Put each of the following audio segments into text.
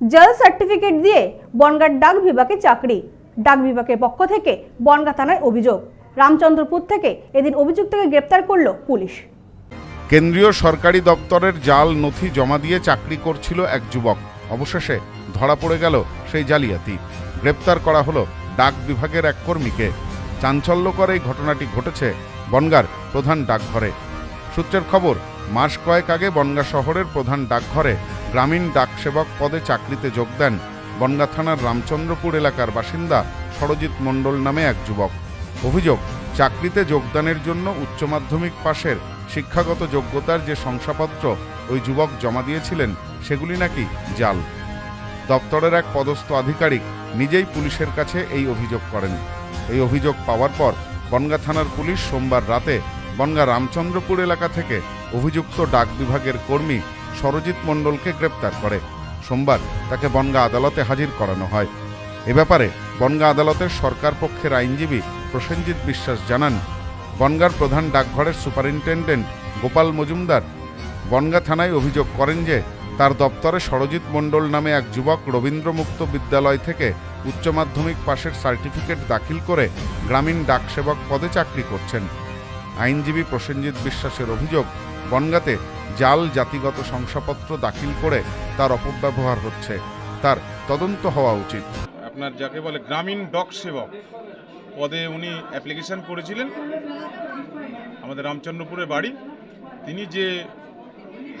জাল সার্টিফিকেট দিয়ে বনগাঁর ডাক বিভাগে চাকরি। ডাক বিভাগের পক্ষ থেকে বনগাঁ থানায় অভিযোগ। রামচন্দ্রপুর থেকে এদিন অভিযুক্তকে গ্রেপ্তার করল পুলিশ। কেন্দ্রীয় সরকারি দপ্তরের জাল নথি জমা দিয়ে চাকরি করছিল এক যুবক। অবশেষে ধরা পড়ে গেল সেই জালিয়াতি। গ্রেপ্তার করা হলো ডাক বিভাগের এক কর্মীকে। চাঞ্চল্যকর এই ঘটনাটি ঘটেছে বনগার প্রধান ডাকঘরে। সূত্রের খবর, মাস কয়েক আগে বনগা শহরের প্রধান ডাকঘরে গ্রামীণ ডাকসেবক পদে চাকরিতে যোগ দেন বনগা থানার রামচন্দ্রপুর এলাকার বাসিন্দা সরজিৎ মণ্ডল নামে এক যুবক। অভিযোগ, চাকরিতে যোগদানের জন্য উচ্চ মাধ্যমিক পাশের শিক্ষাগত যোগ্যতার যে শংসাপত্র ওই যুবক জমা দিয়েছিলেন, সেগুলি নাকি জাল। দপ্তরের এক পদস্থ আধিকারিক নিজেই পুলিশের কাছে এই অভিযোগ করেন। এই অভিযোগ পাওয়ার পর বনগা থানার পুলিশ সোমবার রাতে বনগা রামচন্দ্রপুর এলাকা থেকে অভিযুক্ত ডাক বিভাগের কর্মী সরজিৎ মণ্ডলকে গ্রেপ্তার করে। সোমবার তাকে বনগা আদালতে হাজির করানো হয়। এ ব্যাপারে বনগা আদালতের সরকার পক্ষের আইনজীবী প্রসেনজিৎ বিশ্বাস জানান, বনগার প্রধান ডাকঘরের সুপারিনটেন্ডেন্ট গোপাল মজুমদার বনগা থানায় অভিযোগ করেন যে তার দপ্তরে সরজিৎ মণ্ডল নামে এক যুবক রবীন্দ্রমুক্ত বিদ্যালয় থেকে উচ্চ মাধ্যমিক পাশের সার্টিফিকেট দাখিল করে গ্রামীণ ডাকসেবক পদে চাকরি করছেন। আইনজীবী প্রসেনজিৎ বিশ্বাসের অভিযোগ, বনগাতে জাল জাতিগত শংসাপত্র দাখিল করে তার অপব্যবহার হচ্ছে। তার তদন্ত হওয়া উচিত। আপনার যাকে বলে গ্রামীণ ডক সেবক, পদে উনি অ্যাপ্লিকেশন করেছিলেন। আমাদের রামচন্দ্রপুরের বাড়ি। তিনি যে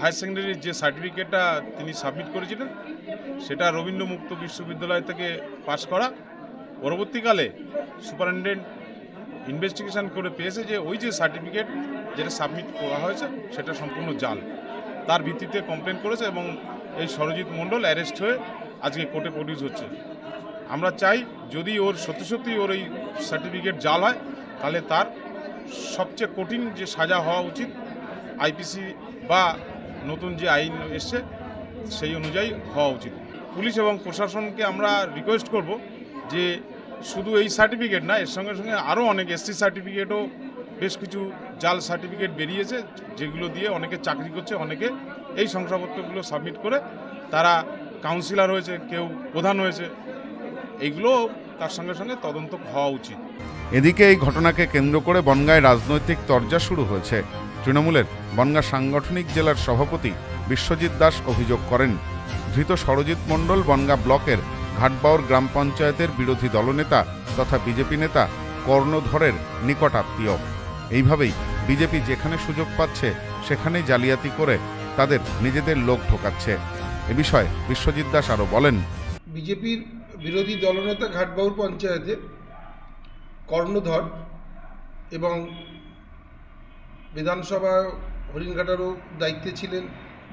হায়ার সেকেন্ডারির যে সার্টিফিকেটটা তিনি সাবমিট করেছিলেন, সেটা রবীন্দ্র মুক্ত বিশ্ববিদ্যালয় থেকে পাশ করা। পরবর্তীকালে সুপারিনটেন্ডেন্ট ইনভেস্টিগেশন করে পেয়েছে যে ওই যে সার্টিফিকেট যেটা সাবমিট করা হয়েছে, সেটা সম্পূর্ণ জাল। তার ভিত্তিতে কমপ্লেন করেছে এবং এই সরজিৎ মণ্ডল অ্যারেস্ট হয়ে আজকে কোর্টে প্রডিউস হচ্ছে। আমরা চাই যদি ওর সত্যি সত্যি ওর এই সার্টিফিকেট জাল হয়, তাহলে তার সবচেয়ে কঠিন যে সাজা হওয়া উচিত আইপিসি বা নতুন যে আইন এসছে, সেই অনুযায়ী হওয়া উচিত। পুলিশ এবং প্রশাসনকে আমরা রিকোয়েস্ট করব যে শুধু এই সার্টিফিকেট না, এর সঙ্গে সঙ্গে আরও অনেক এসসি সার্টিফিকেটও বেশ কিছু জাল সার্টিফিকেট বেরিয়েছে, যেগুলো দিয়ে অনেকে চাকরি করছে, অনেকে এই শংসাপত্রগুলো সাবমিট করে তারা কাউন্সিলর হয়েছে, কেউ প্রধান হয়েছে। এইগুলো তার সঙ্গে সঙ্গে তদন্ত হওয়া উচিত। এদিকে এই ঘটনাকে কেন্দ্র করে বনগায় রাজনৈতিক তরজা শুরু হয়েছে। তৃণমূলের বনগা সাংগঠনিক জেলার সভাপতি বিশ্বজিৎ দাস অভিযোগ করেন, ধৃত সরজিৎ মণ্ডল বনগা ব্লকের ঘাটবাউর গ্রাম পঞ্চায়েতের বিরোধী দলনেতা তথা বিজেপি নেতা কর্ণধরের নিকট আত্মীয়। এইভাবেই বিজেপি যেখানে সুযোগ পাচ্ছে, সেখানেই জালিয়াতি করে তাদের নিজেদের লোক ঢোকাচ্ছে এ বিষয়ে বিশ্বজিৎ দাস আরও বলেন, বিজেপির বিরোধী দলনেতা ঘাটবাউর পঞ্চায়েতে কর্ণধর এবং বিধানসভা হরিণঘাটারও দায়িত্বে ছিলেন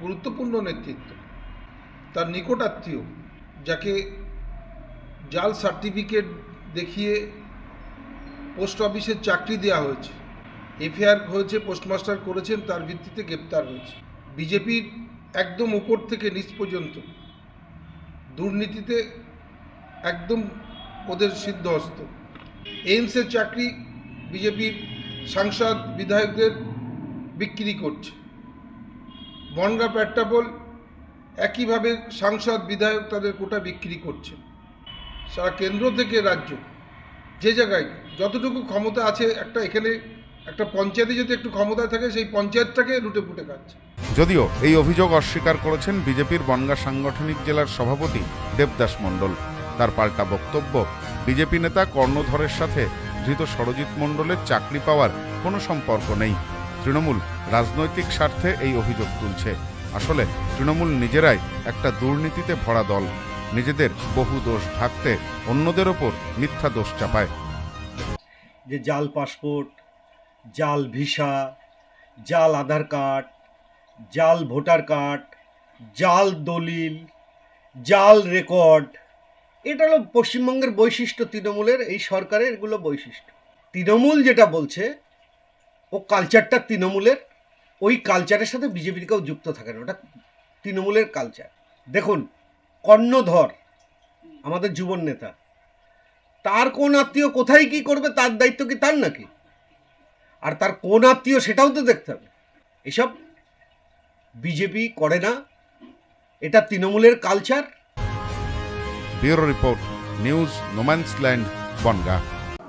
গুরুত্বপূর্ণ নেতৃত্ব। তার নিকটাত্মীয় যাকে জাল সার্টিফিকেট দেখিয়ে পোস্ট অফিসের চাকরি দেওয়া হয়েছে। এফআইআর হয়েছে পোস্টমাস্টার করেছেন, তার ভিত্তিতে গ্রেপ্তার হয়েছে। বিজেপির একদম উপর থেকে নিচ পর্যন্ত। দুর্নীতিতে একদম ওদের সিদ্ধহস্ত। এইমসের চাকরি বিজেপির সাংসদ, বিধায়কদের বিক্রি করছে। বনগা প্যাট্টাপোল একইভাবে সাংসদ, বিধায়ক তাদের কোটা বিক্রি করছে। সারা কেন্দ্র থেকে রাজ্য, যে জায়গায় যতটুকু ক্ষমতা আছে, একটা এখানে একটা পঞ্চায়েতে যদি একটু ক্ষমতা থাকে সেই পঞ্চায়েতটাকে লুটে পুটে খাচ্ছে। যদিও এই অভিযোগ অস্বীকার করেছেন বিজেপির বনগা সাংগঠনিক জেলার সভাপতি দেবদাস মণ্ডল। তার পাল্টা বক্তব্য বিজেপি নেতা কর্ণধরের সাথে ধৃত সরজিৎ মণ্ডলের চাকরি পাওয়ার কোনো সম্পর্ক নেই। তৃণমূল রাজনৈতিক স্বার্থে এই অভিযোগ তুলছে। আসলে তৃণমূল নিজেরাই একটা দুর্নীতিতে ভরা দল। নিজেদের বহু দোষ ঢাকতে অন্যদের ওপর মিথ্যা দোষ চাপায়। যে জাল পাসপোর্ট জাল ভিসা, জাল আধার কার্ড, জাল ভোটার কার্ড, জাল দলিল, জাল রেকর্ড। এটা হলো পশ্চিমবঙ্গের বৈশিষ্ট্য তৃণমূলের, এই সরকারের এগুলো বৈশিষ্ট্য। তৃণমূল যেটা বলছে, ও কালচারটা তৃণমূলের, ওই কালচারের সাথে বিজেপির কেউ যুক্ত থাকে না, ওটা তৃণমূলের কালচার দেখুন, কর্ণধর, আমাদের যুবন নেতা, তার কোন আত্মীয় কোথায় কি করবে, তার দায়িত্ব কি তার নাকি? আর তার কোন আত্মীয় সেটাও তো দেখতে হবে। এসব বিজেপি করে না। এটা তৃণমূলের culture bureau report news no man's land Bangaon.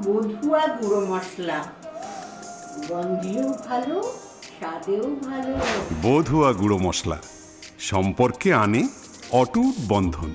বধুয়া গুঁড়ো মশলা। গন্ধেও ভালো স্বাদেও ভালো। বধুয়া গুঁড়ো মশলা। সম্পর্কে আনে অটুট বন্ধন।